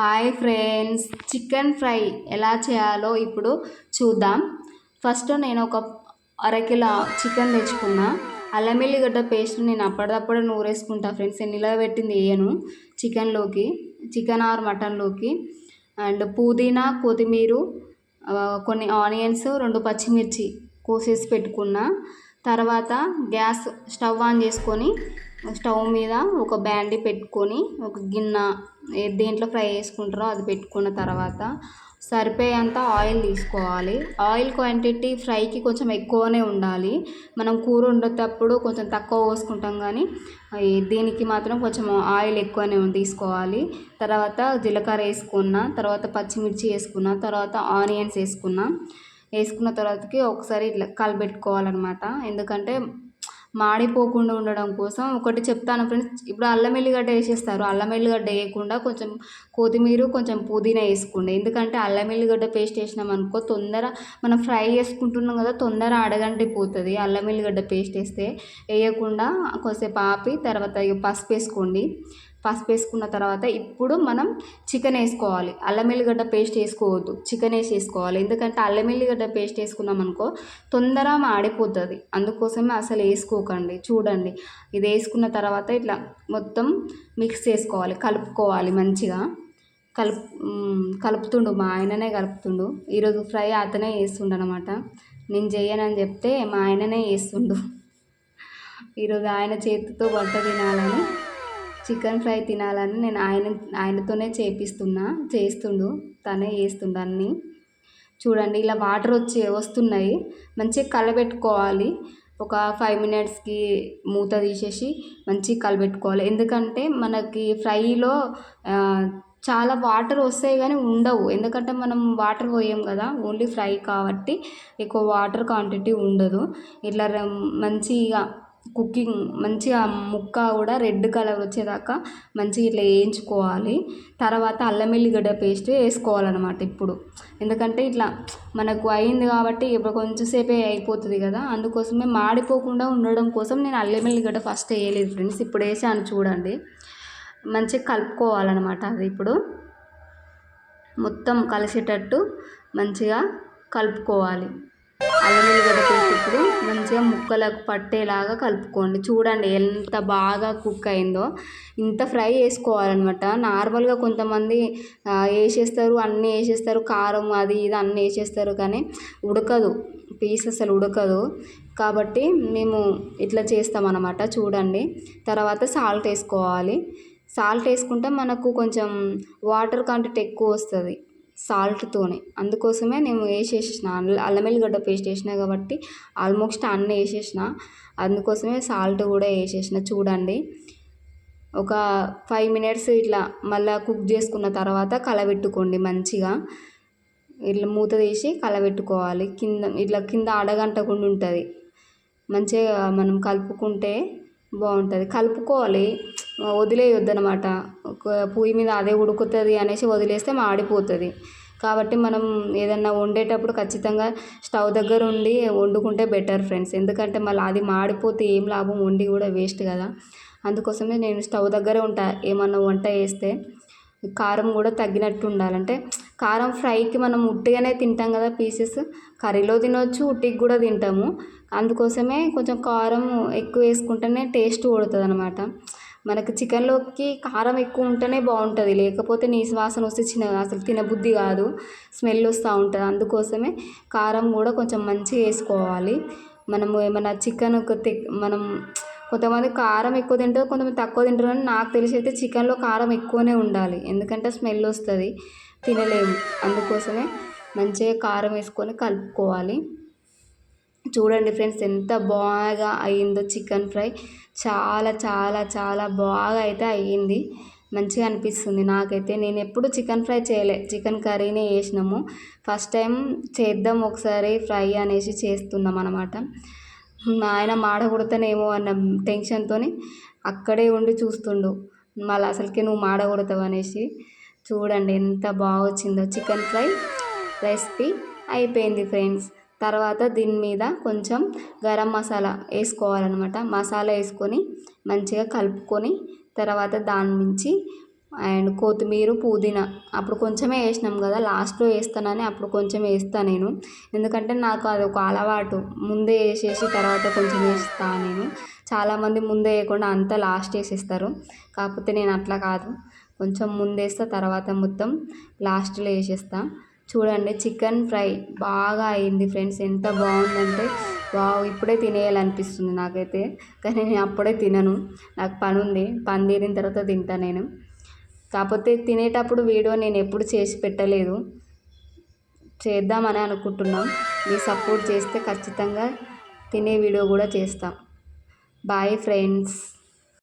Hi friends chicken fry ఎలా చేయాలో ఇప్పుడు చూద్దాం. ఫస్ట్ నేను ఒక అరకిలో చికెన్ తెచ్చుకున్నా. అల్లం వెల్లిగడ్డ పేస్ట్ నేను అప్పటిదప్పుడే నూరేసుకుంటా ఫ్రెండ్స్. నేను నిలబెట్టింది వేయను చికెన్లోకి చికెన్ ఆర్ మటన్లోకి. అండ్ పుదీనా కొత్తిమీర కొన్ని ఆనియన్స్ రెండు పచ్చిమిర్చి కోసేసి పెట్టుకున్నా. తర్వాత గ్యాస్ స్టవ్ ఆన్ చేసుకొని స్టవ్ మీద ఒక బ్యాండి పెట్టుకొని ఒక గిన్నె దేంట్లో ఫ్రై చేసుకుంటారో అది పెట్టుకున్న తర్వాత సరిపోయేంత ఆయిల్ తీసుకోవాలి. ఆయిల్ క్వాంటిటీ ఫ్రైకి కొంచెం ఎక్కువనే ఉండాలి. మనం కూర వండేటప్పుడు కొంచెం తక్కువ పోసుకుంటాం కానీ దీనికి మాత్రం కొంచెం ఆయిల్ ఎక్కువనే తీసుకోవాలి. తర్వాత జీలకర్ర వేసుకున్న తర్వాత పచ్చిమిర్చి వేసుకున్న తర్వాత ఆనియన్స్ వేసుకున్న వేసుకున్న తర్వాతకి ఒకసారి ఇట్లా కలబెట్టుకోవాలన్నమాట. ఎందుకంటే మాడిపోకుండా ఉండడం కోసం ఒకటి చెప్తాను ఫ్రెండ్స్. ఇప్పుడు అల్లం వెల్లిగడ్డ వేసేస్తారు. అల్లం ఎల్లిగడ్డ వేయకుండా కొంచెం కొత్తిమీర కొంచెం పుదీనా వేసుకోండి. ఎందుకంటే అల్లం ఎల్లిగడ్డ పేస్ట్ వేసినాం అనుకో తొందర మనం ఫ్రై చేసుకుంటున్నాం కదా తొందర అడగంటిపోతుంది అల్లం వెల్లిగడ్డ పేస్ట్ వేస్తే వేయకుండా కొద్దిసేపు ఆపి తర్వాత పసుపు వేసుకోండి. పసుపు వేసుకున్న తర్వాత ఇప్పుడు మనం చికెన్ వేసుకోవాలి. అల్లం ఎల్లిగడ్డ పేస్ట్ వేసుకోవద్దు. చికెన్ వేసి వేసుకోవాలి. ఎందుకంటే అల్లం ఎల్లిగడ్డ పేస్ట్ వేసుకున్నాం అనుకో తొందర మాడిపోతుంది. అందుకోసమే అసలు వేసుకోకండి. చూడండి. ఇది వేసుకున్న తర్వాత ఇట్లా మొత్తం మిక్స్ చేసుకోవాలి. కలుపుకోవాలి మంచిగా. కలుపు కలుపుతుండు. మా ఆయననే కలుపుతుండు. ఈరోజు ఫ్రై అతనే వేస్తుండు అనమాట నేను చేయనని చెప్తే మా ఆయననే వేస్తుండు ఈరోజు ఆయన చేతితో వంట తినాలని చికెన్ ఫ్రై తినాలని నేను ఆయన ఆయనతోనే చేపిస్తున్నా చేస్తుండు. తనే చేస్తుండు అన్నీ. చూడండి ఇలా వాటర్ వచ్చి వస్తున్నాయి. మంచిగా కలబెట్టుకోవాలి. ఒక ఫైవ్ మినిట్స్కి మూత తీసేసి మంచిగా కలబెట్టుకోవాలి. ఎందుకంటే మనకి ఫ్రైలో చాలా వాటర్ వస్తాయి కానీ ఉండవు. ఎందుకంటే మనం వాటర్ పోయాం కదా ఓన్లీ ఫ్రై కాబట్టి ఎక్కువ వాటర్ క్వాంటిటీ ఉండదు. ఇట్లా మంచిగా కుకింగ్ మంచిగా ముక్క కూడా రెడ్ కలర్ వచ్చేదాకా మంచిగా ఇట్లా వేయించుకోవాలి. తర్వాత అల్లం వెల్లిగడ్డ పేస్ట్ వేసుకోవాలన్నమాట ఇప్పుడు. ఎందుకంటే ఇట్లా మనకు అయింది కాబట్టి ఇప్పుడు కొంచెంసేపే అయిపోతుంది కదా అందుకోసమే మాడిపోకుండా ఉండడం కోసం నేను అల్లం వెల్లిగడ్డ ఫస్ట్ వేయలేదు ఫ్రెండ్స్ ఇప్పుడు వేసాను చూడండి. మంచిగా కలుపుకోవాలన్నమాట అది ఇప్పుడు. మొత్తం కలిసేటట్టు మంచిగా కలుపుకోవాలి. అల్లం వెల్లిగడ్డ పేస్ట్ ఇప్పుడు మంచిగా ముక్కలకు పట్టేలాగా కలుపుకోండి. చూడండి ఎంత బాగా కుక్ అయిందో. ఇంత ఫ్రై చేసుకోవాలన్నమాట. నార్మల్గా కొంతమంది వేసేస్తారు అన్నీ వేసేస్తారు కారం అది ఇది అన్నీ వేసేస్తారు కానీ ఉడకదు. పీస్ అసలు ఉడకదు. కాబట్టి మేము ఇట్లా చేస్తామన్నమాట. చూడండి. తర్వాత సాల్ట్ వేసుకోవాలి. సాల్ట్ వేసుకుంటే మనకు కొంచెం వాటర్ కంటెంట్ ఎక్కువ వస్తుంది. సాల్ట్తోనే. అందుకోసమే నేను వేసేసిన అల్లం వెల్లిగడ్డ పేస్ట్ వేసిన కాబట్టి ఆల్మోస్ట్ అన్నీ వేసేసిన. అందుకోసమే సాల్ట్ కూడా వేసేసిన. చూడండి. ఒక ఫైవ్ మినిట్స్ ఇట్లా మళ్ళీ కుక్ చేసుకున్న తర్వాత కలబెట్టుకోండి మంచిగా. ఇట్లా మూత తీసి కలబెట్టుకోవాలి. కింద ఇట్లా కింద అడగంటకుండా ఉంటుంది. మంచిగా మనం కలుపుకుంటే బాగుంటుంది. కలుపుకోవాలి. వదిలేయొద్దు అనమాట పొయ్యి మీద అదే ఉడుకుతుంది అనేసి వదిలేస్తే మాడిపోతుంది. కాబట్టి మనం ఏదన్నా వండేటప్పుడు ఖచ్చితంగా స్టవ్ దగ్గర ఉండి వండుకుంటే బెటర్ ఫ్రెండ్స్. ఎందుకంటే మళ్ళీ అది మాడిపోతే ఏం లాభం? వండి కూడా వేస్ట్ కదా. అందుకోసమే నేను స్టవ్ దగ్గరే ఉంటా. ఏమన్నా వంట చేస్తే కారం కూడా తగ్గినట్టు ఉండాలంటే. కారం ఫ్రైకి మనం ఉట్టిగానే తింటాం కదా పీసెస్. కర్రీలో తినవచ్చు ఉట్టికి కూడా తింటాము. అందుకోసమే కొంచెం కారం ఎక్కువ వేసుకుంటేనే టేస్ట్ కొడుతుంది అనమాట మనకు చికెన్లోకి కారం ఎక్కువ ఉంటేనే బాగుంటుంది. లేకపోతే నీసు వాసన వస్తే చిన్న అసలు తినబుద్ధి కాదు. స్మెల్ వస్తూ ఉంటుంది. అందుకోసమే కారం కూడా కొంచెం మంచిగా వేసుకోవాలి. మనము ఏమైనా చికెన్ మనం కొంతమంది కారం ఎక్కువ తింటారు కొంతమంది తక్కువ తింటారు అని నాకు తెలిసి అయితే చికెన్లో కారం ఎక్కువనే ఉండాలి. ఎందుకంటే స్మెల్ వస్తుంది. తినలేము. అందుకోసమే మంచిగా కారం వేసుకొని కలుపుకోవాలి. చూడండి ఫ్రెండ్స్ ఎంత బాగా అయిందో చికెన్ ఫ్రై. చాలా చాలా చాలా బాగా అయితే అయ్యింది. మంచిగా అనిపిస్తుంది నాకైతే. నేను ఎప్పుడు చికెన్ ఫ్రై చేయలే. చికెన్ కర్రీనే చేసినాము. ఫస్ట్ టైం చేద్దాం ఒకసారి ఫ్రై అనేసి చేస్తున్నాం అనమాట మా ఆయన మాడగొడతానేమో అన్న టెన్షన్తో అక్కడే ఉండి చూస్తుండు. మళ్ళీ అసలుకి నువ్వు మాడగొడతావు అనేసి. చూడండి ఎంత బాగా వచ్చిందో చికెన్ ఫ్రై రెసిపీ అయిపోయింది ఫ్రెండ్స్. తర్వాత దీని మీద కొంచెం గరం మసాలా వేసుకోవాలన్నమాట. మసాలా వేసుకొని మంచిగా కలుపుకొని తర్వాత దాని నుంచి అండ్ కొత్తిమీర పుదీనా అప్పుడు కొంచెమే వేసినాం కదా. లాస్ట్లో వేస్తానని అప్పుడు కొంచెం వేస్తాను నేను. ఎందుకంటే నాకు అది ఒక అలవాటు. ముందే వేసేసి తర్వాత కొంచెం వేస్తాను నేను. చాలామంది ముందే వేయకుండా అంతా లాస్ట్ వేసేస్తారు. కాకపోతే నేను అట్లా కాదు. కొంచెం ముందేస్తా తర్వాత మొత్తం లాస్ట్లో వేసేస్తాను చూడండి చికెన్ ఫ్రై బాగా అయింది ఫ్రెండ్స్. ఎంత బాగుందంటే వావ్ ఇప్పుడే తినేయాలనిపిస్తుంది నాకైతే. కానీ నేను అప్పుడే తినను. నాకు పని ఉంది పని తీరిన తర్వాత తింటా నేను. కాకపోతే తినేటప్పుడు వీడియో నేను ఎప్పుడు చేసి పెట్టలేదు. చేద్దామని అనుకుంటున్నాం. మీ సపోర్ట్ చేస్తే ఖచ్చితంగా తినే వీడియో కూడా చేస్తాం. Bye friends.